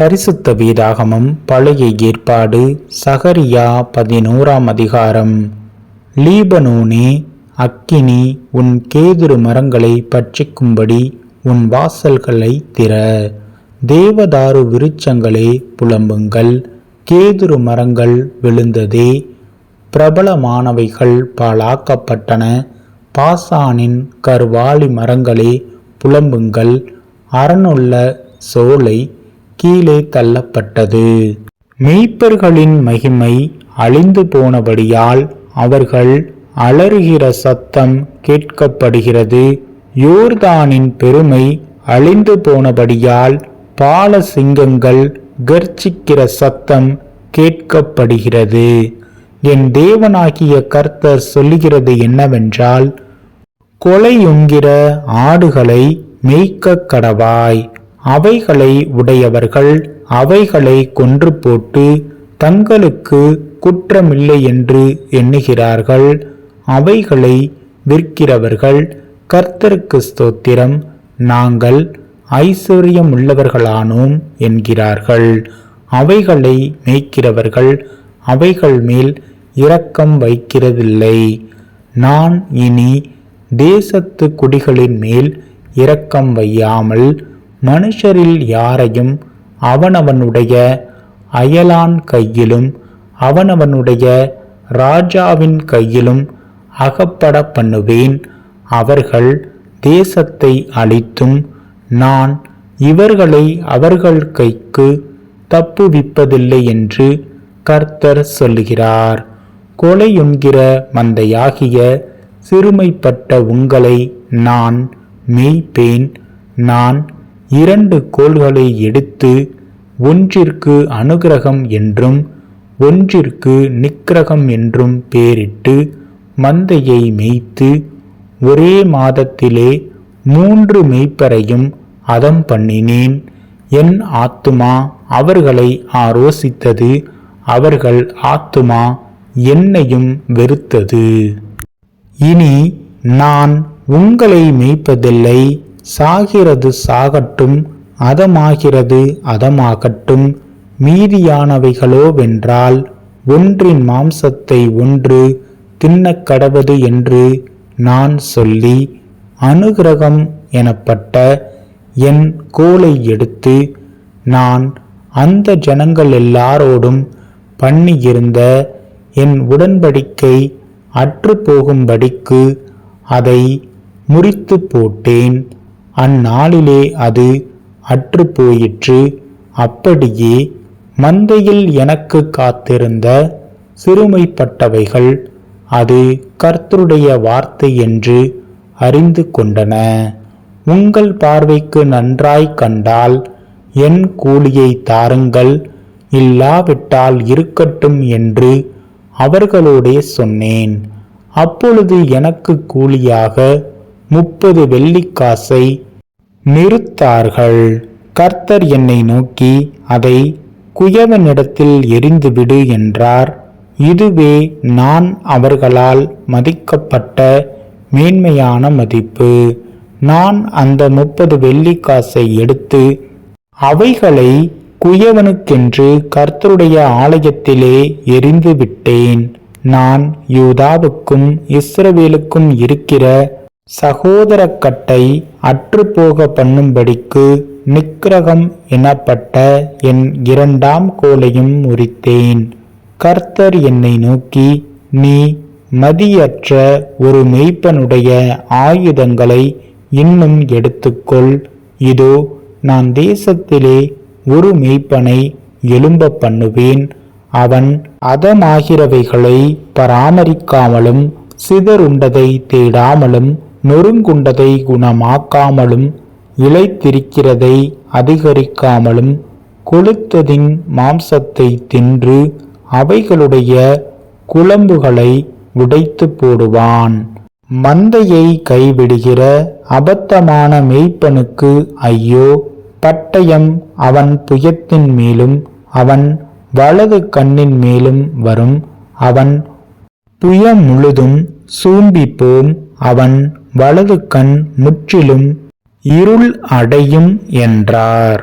பரிசுத்த வேதாகமம் பழைய ஏற்பாடு சகரியா பதினோராம் அதிகாரம். லீபனோனே அக்கினி உன் கேதுரு மரங்களை பட்சிக்கும்படி உன் வாசல்களை திற. தேவதாரு விருட்சங்களே புலம்புங்கள் கேதுரு மரங்கள் விழுந்ததே. பிரபலமானவைகள் பாழாக்கப்பட்டன பாசானின் கருவாளி மரங்களே புலம்புங்கள் அரணுள்ள சோலை கீழே தள்ளப்பட்டது. மெய்ப்பர்களின் மகிமை அழிந்து போனபடியால் அவர்கள் அலறுகிற சத்தம் கேட்கப்படுகிறது. யோர்தானின் பெருமை அழிந்து போனபடியால் பால சிங்கங்கள் கர்ச்சிக்கிற சத்தம் கேட்கப்படுகிறது. என் தேவனாகிய கர்த்தர் சொல்லுகிறது என்னவென்றால் கொலையுங்கிற ஆடுகளை மேய்க்க கடவாய். அவைகளை உடையவர்கள் அவைகளை கொன்று போட்டு தங்களுக்கு குற்றமில்லை என்று எண்ணுகிறார்கள். அவைகளை விற்கிறவர்கள் கர்த்தருக்கு ஸ்தோத்திரம். நாங்கள் ஐஸ்வர்யமுள்ளவர்களானோம் என்கிறார்கள். அவைகளை மேய்க்கிறவர்கள் அவைகள் மேல் இரக்கம் வைக்கிறதில்லை. நான் இனி தேசத்து குடிகளின் மேல் இரக்கம் வையாமல் மனுஷரில் யாரையும் அவனவனுடைய அயலான் கையிலும் அவனவனுடைய ராஜாவின் கையிலும் அகப்பட பண்ணுவேன். அவர்கள் தேசத்தை அழித்தும் நான் இவர்களை அவர்கள் கைக்கு தப்புவிப்பதில்லை என்று கர்த்தர் சொல்லுகிறார். கொலையுண்கிற மந்தையாகிய சிறுமைப்பட்ட உங்களை நான் மெய்ப்பேன். நான் இரண்டு கோள்களை எடுத்து ஒன்றிற்கு அனுகிரகம் என்றும் ஒன்றிற்கு நிக்கிரகம் என்றும் பேரிட்டு மந்தையை மேய்த்து ஒரே மாதத்திலே மூன்று மெய்ப்பரையும் அதம் பண்ணினேன். என் ஆத்துமா அவர்களை ஆரோசித்தது அவர்கள் ஆத்துமா என்னையும் வெறுத்தது. இனி நான் உங்களை மெய்ப்பதில்லை. சாகிறது சாகட்டும் அதமாகிறது அதமாகட்டும். மீதியானவைகளோவென்றால் ஒன்றின் மாம்சத்தை ஒன்று தின்னக் கடவது என்று நான் சொல்லி அனுகிரகம் எனப்பட்ட என் கோலை எடுத்து நான் அந்த ஜனங்கள் எல்லாரோடும் பண்ணியிருந்த என் உடன்படிக்கை அற்று போகும்படிக்கு அதை முறித்து போட்டேன். அந்நாளிலே அது அற்று போயிற்று அப்படியே மந்தையில் எனக்கு காத்திருந்த சிறுமைப்பட்டவைகள் அது கர்த்தருடைய வார்த்தை என்று அறிந்து கொண்டன. உங்கள் பார்வைக்கு நன்றாய் கண்டால் என் கூலியை தாருங்கள் இல்லாவிட்டால் இருக்கட்டும் என்று அவர்களோடே சொன்னேன். அப்பொழுது எனக்கு கூலியாக முப்பது வெள்ளிக்காசை நிறுத்தார்கள். கர்த்தர் என்னை நோக்கி அதை குயவனிடத்தில் எரிந்துவிடு என்றார். இதுவே நான் அவர்களால் மதிக்கப்பட்ட மேன்மையான மதிப்பு. நான் அந்த முப்பது வெள்ளிக்காசை எடுத்து அவைகளை குயவனுக்கென்று கர்த்தருடைய ஆலயத்திலே எரிந்து விட்டேன் நான் யூதாவுக்கும் இஸ்ரவேலுக்கும் இருக்கிற சகோதரக்கட்டை அற்றுப்போக பண்ணும்படிக்கு நிக்கிரகம் எனப்பட்ட என் இரண்டாம் கோலையும் முறித்தேன். கர்த்தர் என்னை நோக்கி நீ மதியற்ற ஒரு மெய்ப்பனுடைய ஆயுதங்களை இன்னும் எடுத்துக்கொள். இதோ நான் தேசத்திலே ஒரு மெய்ப்பனை எழும்ப பண்ணுவேன். அவன் அதமாகிறவைகளை பராமரிக்காமலும் சிதறுண்டதை தேடாமலும் நொறுங்குண்டதை குணமாக்காமலும் இழைத்திருக்கிறதை அதிகரிக்காமலும் கொழுத்ததின் மாம்சத்தை தின்று அவைகளுடைய குழம்புகளை உடைத்து போடுவான். மந்தையை கைவிடுகிற அபத்தமான மெய்ப்பனுக்கு ஐயோ பட்டயம் அவன் புயத்தின் மேலும் அவன் வலது கண்ணின் மேலும் வரும். அவன் புயம் முழுதும் சூம்பிப்போம் அவன் வலது கண் முற்றிலும் இருள் அடையும் என்றார்.